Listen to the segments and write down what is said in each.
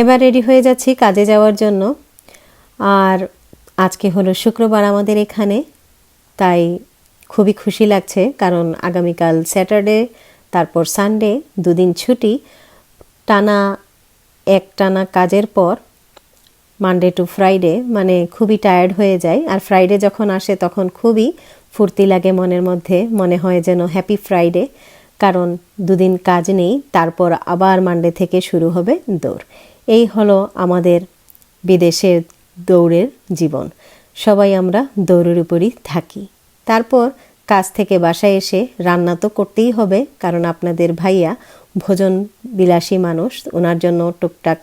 এবার রেডি হয়ে যাচ্ছি কাজে যাওয়ার জন্য। আর আজকে হলো শুক্রবার আমাদের এখানে, তাই খুবই খুশি লাগছে কারণ আগামীকাল স্যাটারডে তারপর সানডে দুদিন ছুটি। টানা এক টানা কাজের পর মানডে টু ফ্রাইডে মানে খুবই টায়ার্ড হয়ে যায়। আর ফ্রাইডে যখন আসে তখন খুবই ফুর্তি লাগে মনের মধ্যে, মনে হয় যেন হ্যাপি ফ্রাইডে কারণ দুদিন কাজ নেই, তারপর আবার মানডে থেকে শুরু হবে দৌড়। এই হলো আমাদের বিদেশের দৌড়ের জীবন। সবাই আমরা দৌড়ের উপরই থাকি। তারপর কাজ থেকে বাসায় এসে রান্না তো করতেই হবে, কারণ আপনাদের ভাইয়া ভোজন বিলাসী মানুষ, ওনার জন্য টুকটাক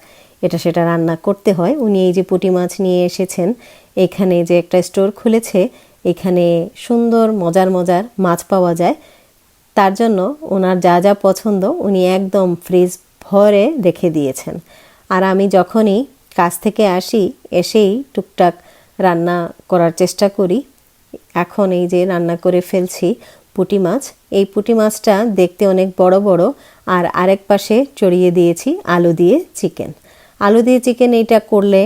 এটা সেটা রান্না করতে হয়। উনি এই যে পুঁটি মাছ নিয়ে এসেছেন, এখানে যে একটা স্টোর খুলেছে, এখানে সুন্দর মজার মজার মাছ পাওয়া যায়। তার জন্য ওনার যা যা পছন্দ উনি একদম ফ্রিজ ভরে রেখে দিয়েছেন। আর আমি যখনই কাজ থেকে আসি, এসেই টুকটাক রান্না করার চেষ্টা করি। এখন এই যে রান্না করে ফেলছি পুঁটি মাছ, এই পুঁটি মাছটা দেখতে অনেক বড় বড় আর আরেক পাশে চড়িয়ে দিয়েছি আলু দিয়ে চিকেন। আলু দিয়ে চিকেন এইটা করলে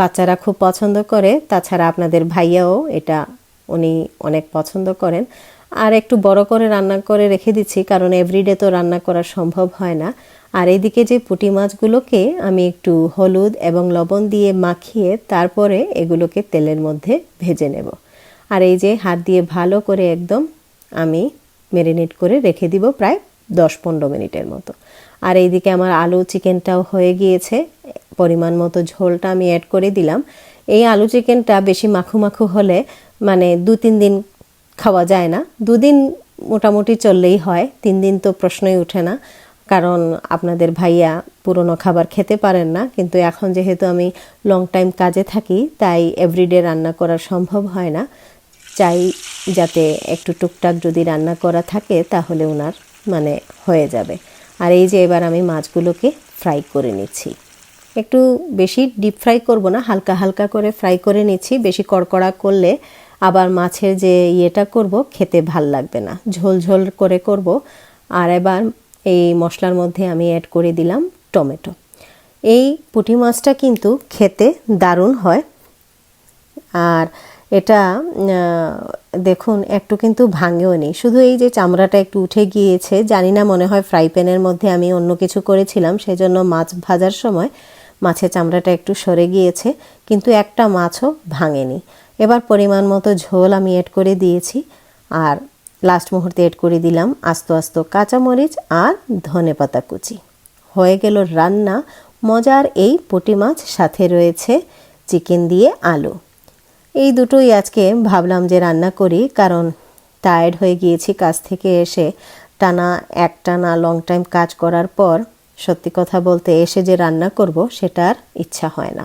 বাচ্চারা খুব পছন্দ করে, তাছাড়া আপনাদের ভাইয়াও এটা উনি অনেক পছন্দ করেন। আর একটু বড় করে রান্না করে রেখে দিচ্ছি, কারণ এভরিডে তো রান্না করা সম্ভব হয় না। আর এইদিকে যে পুঁটি মাছগুলোকে আমি একটু হলুদ এবং লবণ দিয়ে মাখিয়ে তারপরে এগুলোকে তেলের মধ্যে ভেজে নেব। আর এই যে হাত দিয়ে ভালো করে একদম আমি ম্যারিনেট করে রেখে দিব প্রায় দশ পনেরো মিনিটের মতো। আর এইদিকে আমার আলু চিকেনটাও হয়ে গিয়েছে, পরিমাণ মতো ঝোলটা আমি অ্যাড করে দিলাম। এই আলু চিকেনটা বেশি মাখু মাখু হলে মানে দু তিন দিন খাওয়া যায় না। দুদিন মোটামুটি চললেই হয়, তিন দিন তো প্রশ্নই ওঠে না। কারণ আপনাদের ভাইয়া পুরনো খাবার খেতে পারেন না, কিন্তু এখন যেহেতু আমি লং টাইম কাজে থাকি, তাই এভরিডে রান্না করা সম্ভব হয় না। চাই যাতে একটু টুকটাক যদি রান্না করা থাকে, তাহলে ওনার মানে হয়ে যাবে। আর এই যে এবার আমি মাছগুলোকে ফ্রাই করে নিচ্ছি। একটু বেশি ডিপ ফ্রাই করব না, হালকা হালকা করে ফ্রাই করে নিচ্ছি, বেশি কড়কড়া করলে আবার মাছের যে ইয়েটা করব, খেতে ভালো লাগবে না। ঝোল ঝোল করে করব। আর এবার এই মশলার মধ্যে আমি অ্যাড করে দিলাম টমেটো। এই পুঁটি মাছটা কিন্তু খেতে দারুণ হয়। আর এটা দেখুন, একটু কিন্তু ভাঙেও নেই। শুধু এই যে চামড়াটা একটু উঠে গিয়েছে, জানি না, মনে হয় ফ্রাই প্যানের মধ্যে আমি অন্য কিছু করেছিলাম, সেজন্য মাছ ভাজার সময় মাছের চামড়াটা একটু সরে গিয়েছে, কিন্তু একটা মাছও ভাঙেনি। এবার পরিমাণ মতো ঝোল আমি এড করে দিয়েছি আর লাস্ট মুহূর্তে এড করে দিলাম আস্ত আস্ত কাঁচামরিচ আর ধনে পাতা কুচি। হয়ে গেল রান্না, মজার এই পুঁটি মাছ সাথে রয়েছে চিকেন দিয়ে আলু। এই দুটোই আজকে ভাবলাম যে রান্না করি, কারণ টায়ার্ড হয়ে গিয়েছি কাজ থেকে এসে। টানা, এক টানা লং টাইম কাজ করার পর সত্যি কথা বলতে এসে যে রান্না করব সেটার ইচ্ছা হয় না।